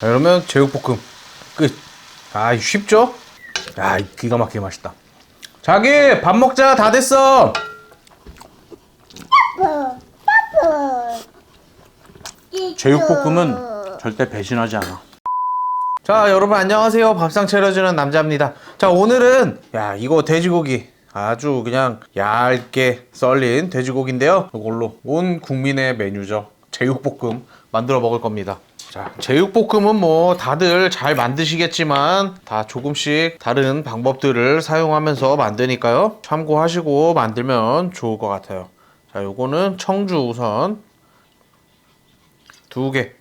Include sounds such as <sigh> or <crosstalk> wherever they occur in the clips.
자, 그러면 제육볶음 끝. 아, 쉽죠? 야, 이거 기가 막히게 맛있다. 자기 밥 먹자 다 됐어. 제육볶음은 절대 배신하지 않아. 자, 여러분 안녕하세요. 밥상 차려주는 남자입니다. 자, 오늘은 야 이거 돼지고기 아주 그냥 얇게 썰린 돼지고기인데요. 이걸로 온 국민의 메뉴죠. 제육볶음 만들어 먹을 겁니다. 자, 제육볶음은 뭐 다들 잘 만드시겠지만 다 조금씩 다른 방법들을 사용하면서 만드니까요. 참고하시고 만들면 좋을 것 같아요. 자, 요거는 청주 우선 두 개.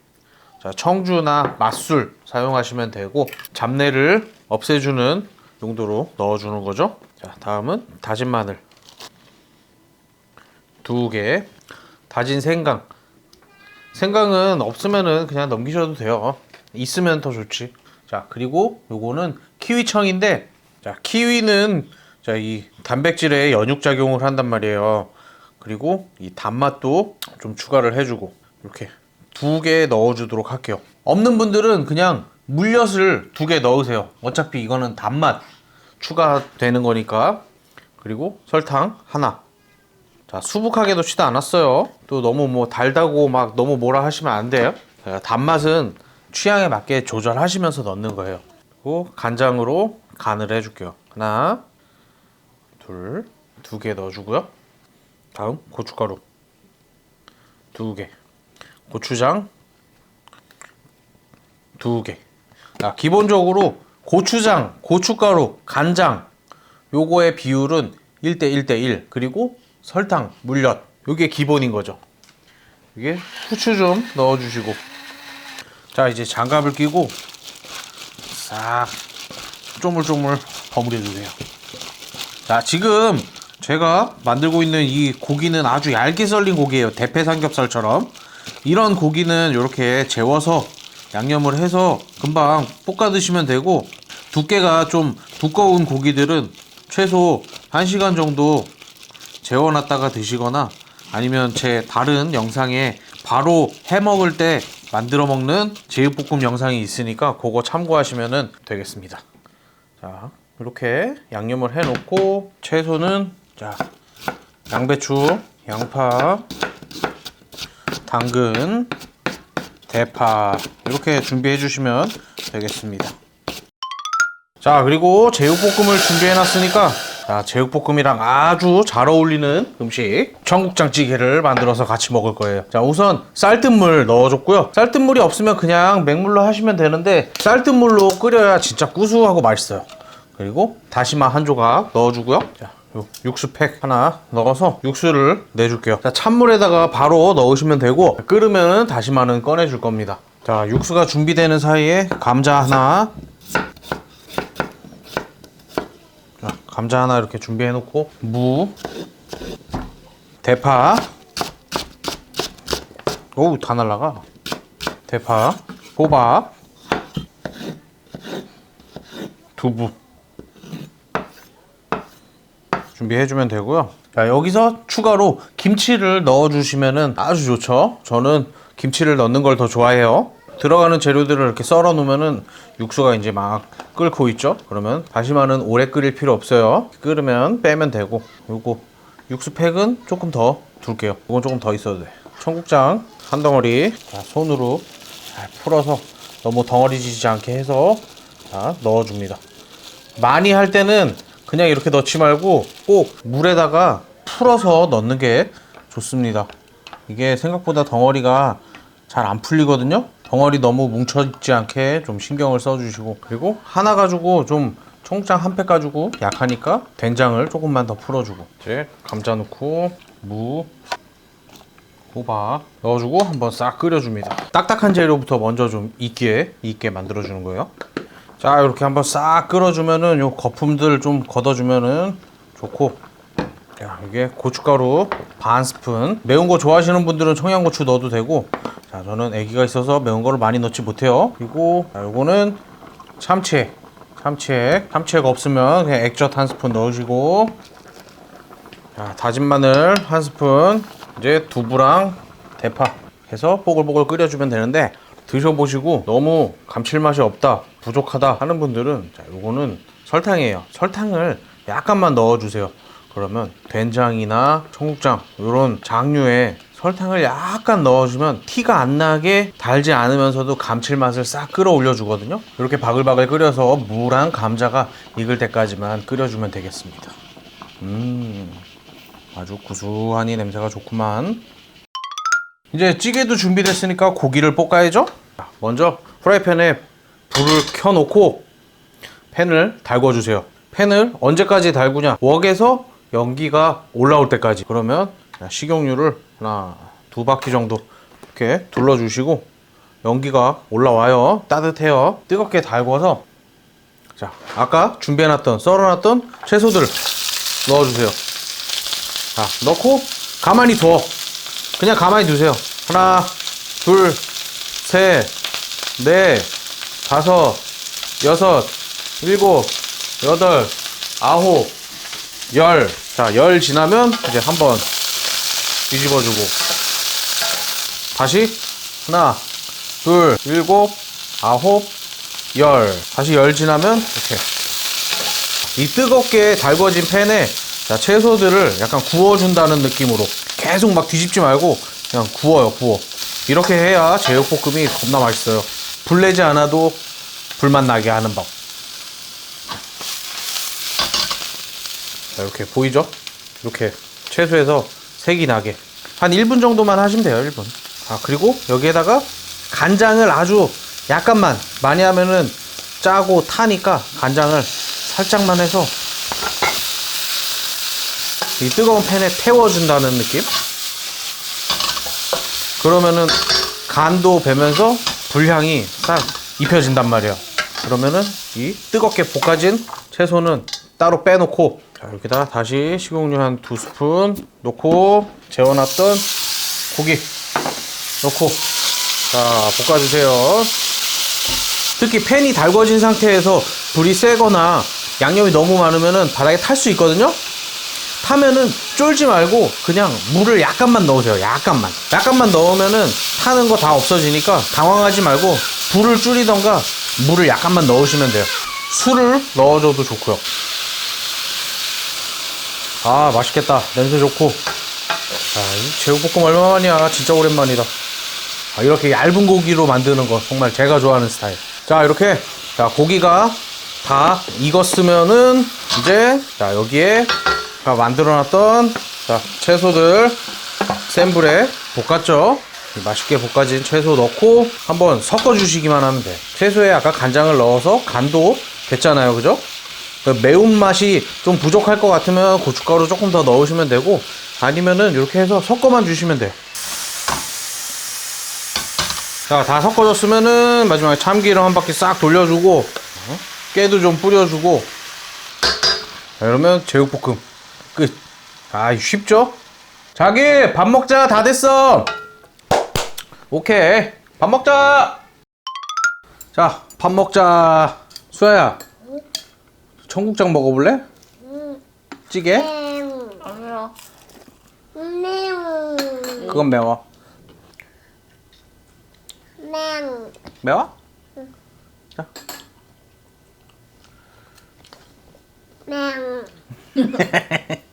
자, 청주나 맛술 사용하시면 되고 잡내를 없애주는 용도로 넣어주는 거죠. 자, 다음은 다진 마늘 두 개, 다진 생강. 생강은 없으면은 그냥 넘기셔도 돼요. 있으면 더 좋지. 자, 그리고 요거는 키위청인데, 자, 키위는 자, 이 단백질에 연육 작용을 한단 말이에요. 그리고 이 단맛도 좀 추가를 해주고 이렇게 두 개 넣어주도록 할게요. 없는 분들은 그냥 물엿을 두 개 넣으세요. 어차피 이거는 단맛 추가되는 거니까. 그리고 설탕 하나. 자, 수북하게 넣지도 않았어요. 또 너무 뭐 달다고 막 너무 뭐라 하시면 안 돼요. 자, 단맛은 취향에 맞게 조절하시면서 넣는 거예요. 그리고 간장으로 간을 해줄게요. 하나, 둘, 두 개 넣어주고요. 다음 고춧가루 두 개, 고추장 두 개. 자, 기본적으로 고추장, 고춧가루, 간장 요거의 비율은 1대 1대 1 그리고 설탕, 물엿 요게 기본인 거죠. 이게 후추 좀 넣어주시고 자 이제 장갑을 끼고 싹 쪼물쪼물 버무려 주세요. 자 지금 제가 만들고 있는 이 고기는 아주 얇게 썰린 고기예요. 대패 삼겹살처럼 이런 고기는 이렇게 재워서 양념을 해서 금방 볶아 드시면 되고 두께가 좀 두꺼운 고기들은 최소 1시간 정도 재워놨다가 드시거나 아니면 제 다른 영상에 바로 해 먹을 때 만들어 먹는 제육볶음 영상이 있으니까 그거 참고하시면 되겠습니다. 자, 이렇게 양념을 해 놓고 채소는 자, 양배추, 양파, 당근, 대파 이렇게 준비해 주시면 되겠습니다. 자, 그리고 제육볶음을 준비해 놨으니까 자, 제육볶음이랑 아주 잘 어울리는 음식 청국장찌개를 만들어서 같이 먹을 거예요. 자, 우선 쌀뜨물 넣어줬고요. 쌀뜨물이 없으면 그냥 맹물로 하시면 되는데 쌀뜨물로 끓여야 진짜 구수하고 맛있어요. 그리고 다시마 한 조각 넣어주고요. 자, 요 육수팩 하나 넣어서 육수를 내줄게요. 자, 찬물에다가 바로 넣으시면 되고 끓으면 다시마는 꺼내줄 겁니다. 자, 육수가 준비되는 사이에 감자 하나 자, 감자 하나 이렇게 준비해 놓고 무 대파. 오우 다 날라가. 대파 호박 두부. 준비해 주면 되고요. 자 여기서 추가로 김치를 넣어 주시면 아주 좋죠. 저는 김치를 넣는 걸 더 좋아해요 들어가는 재료들을 이렇게 썰어 놓으면은 육수가 이제 막 끓고 있죠. 그러면 다시마는 오래 끓일 필요 없어요. 끓으면 빼면 되고 요거 육수팩은 조금 더 둘게요. 이건 조금 더 있어도 돼. 청국장 한 덩어리 자, 손으로 잘 풀어서 너무 덩어리지지 않게 해서 자, 넣어줍니다. 많이 할 때는 그냥 이렇게 넣지 말고 꼭 물에다가 풀어서 넣는 게 좋습니다. 이게 생각보다 덩어리가 잘 안 풀리거든요. 덩어리 너무 뭉쳐있지 않게 좀 신경을 써주시고 그리고 하나 가지고 좀 청국장 한 팩 가지고 약하니까 된장을 조금만 더 풀어주고. 이제 감자 넣고 무 호박 넣어주고 한번 싹 끓여줍니다. 딱딱한 재료부터 먼저 좀 익게 익게 만들어주는 거예요. 자 이렇게 한번 싹 끓여주면은 요 거품들 좀 걷어주면은 좋고. 야, 이게 고춧가루 반 스푼. 매운 거 좋아하시는 분들은 청양고추 넣어도 되고, 자, 저는 아기가 있어서 매운 거를 많이 넣지 못해요. 그리고, 자, 요거는 참치액. 참치액. 참치액 없으면 그냥 액젓 한 스푼 넣으시고, 자, 다진 마늘 한 스푼. 이제 두부랑 대파 해서 뽀글뽀글 끓여주면 되는데, 드셔보시고 너무 감칠맛이 없다, 부족하다 하는 분들은 자, 요거는 설탕이에요. 설탕을 약간만 넣어주세요. 그러면 된장이나 청국장 이런 장류에 설탕을 약간 넣어주면 티가 안 나게 달지 않으면서도 감칠맛을 싹 끌어올려 주거든요. 이렇게 바글바글 끓여서 무랑 감자가 익을 때까지만 끓여주면 되겠습니다. 음, 아주 구수하니 냄새가 좋구만. 이제 찌개도 준비됐으니까 고기를 볶아야죠. 자, 먼저 프라이팬에 불을 켜놓고 팬을 달궈주세요. 팬을 언제까지 달구냐? 웍에서 연기가 올라올 때까지. 그러면 식용유를 하나, 두 바퀴 정도 이렇게 둘러주시고 연기가 올라와요. 따뜻해요. 뜨겁게 달궈서 자, 아까 준비해놨던 썰어놨던 채소들을 넣어주세요. 자, 넣고 가만히 둬. 그냥 가만히 두세요. 하나, 둘, 셋, 넷, 다섯, 여섯, 일곱, 여덟, 아홉, 열. 자, 열 지나면 이제 한번 뒤집어주고. 다시 하나, 둘, 일곱, 아홉, 열. 다시 열 지나면 이렇게. 이 뜨겁게 달궈진 팬에 자, 채소들을 약간 구워준다는 느낌으로 계속 막 뒤집지 말고 그냥 구워요, 구워. 이렇게 해야 제육볶음이 겁나 맛있어요. 불 내지 않아도 불맛 나게 하는 법. 자, 이렇게 보이죠? 이렇게 채소에서 색이 나게. 한 1분 정도만 하시면 돼요, 1분. 아, 그리고 여기에다가 간장을 아주 약간만, 많이 하면은 짜고 타니까 간장을 살짝만 해서 이 뜨거운 팬에 태워준다는 느낌? 그러면은 간도 배면서 불향이 싹 입혀진단 말이야. 그러면은 이 뜨겁게 볶아진 채소는 따로 빼놓고 자, 여기다 다시 식용유 한 두 스푼 넣고 재워놨던 고기 넣고 자 볶아주세요. 특히 팬이 달궈진 상태에서 불이 세거나 양념이 너무 많으면은 바닥에 탈 수 있거든요. 타면은 쫄지 말고 그냥 물을 약간만 넣으세요. 약간만. 약간만 넣으면은 타는 거 다 없어지니까 당황하지 말고 불을 줄이던가 물을 약간만 넣으시면 돼요. 술을 넣어줘도 좋고요. 아 맛있겠다. 냄새 좋고. 자, 이 제육볶음 얼마만이야. 진짜 오랜만이다. 아, 이렇게 얇은 고기로 만드는 거 정말 제가 좋아하는 스타일. 자 이렇게 자 고기가 다 익었으면은 이제 자 여기에 자 만들어놨던 자 채소들 센 불에 볶았죠. 이 맛있게 볶아진 채소 넣고 한번 섞어 주시기만 하면 돼. 채소에 아까 간장을 넣어서 간도 됐잖아요, 그죠? 그 매운맛이 좀 부족할 것 같으면 고춧가루 조금 더 넣으시면 되고 아니면은 이렇게 해서 섞어만 주시면 돼. 자, 다 섞어졌으면은 마지막에 참기름 한 바퀴 싹 돌려주고 어? 깨도 좀 뿌려주고 자, 이러면 제육볶음 끝. 아, 쉽죠? 자기 밥 먹자 다 됐어. 오케이 밥 먹자. 자, 밥 먹자. 수아야, 청국장 먹어볼래? 찌개? 매우. 매우 그건 매워. 매우 매워? 매우 매우 <laughs>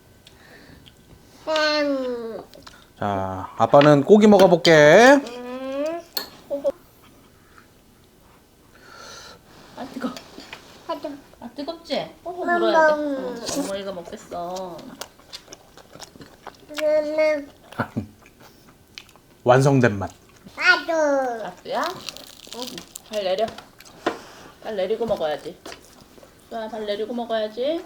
자, 아빠는 고기 먹어볼게. 아 뜨거. 하도 아 뜨겁지? 어 엄마. 물어야 돼. 어, 먹겠어. 매우 완성된 맛. 하도 아뜨야? 발 내려. 발 내리고 먹어야지. 수아 발 내리고 먹어야지.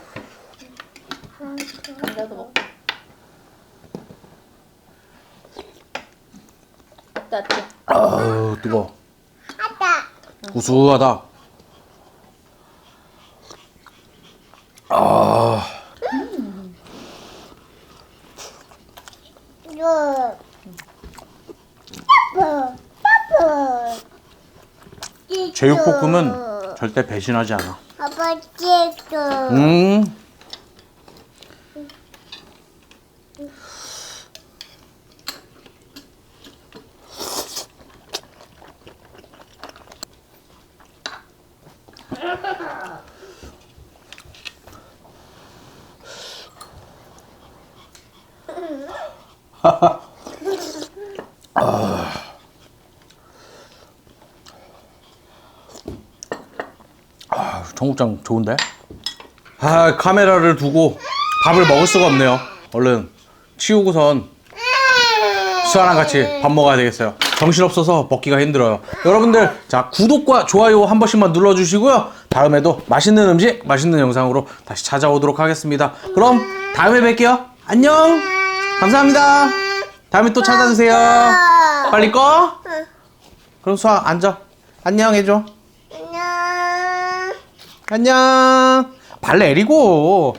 감자도 먹고. 아따 아따. 아우 뜨거. 하다 구수하다. 아, 제육볶음은 어. 절대 배신하지 않아. 아빠 제육. 음. <laughs> 아. 청국장 좋은데? 아, 카메라를 두고 밥을 먹을 수가 없네요. 얼른 치우고선 수아랑 같이 밥 먹어야 되겠어요. 정신없어서 먹기가 힘들어요. 여러분들, 자, 구독과 좋아요 한 번씩만 눌러주시고요. 다음에도 맛있는 음식, 맛있는 영상으로 다시 찾아오도록 하겠습니다. 그럼 다음에 뵐게요. 안녕! 감사합니다. 다음에 또 찾아주세요. 빨리 꺼. 그럼 수아 앉아. 안녕 해줘. 안녕. 발 내리고.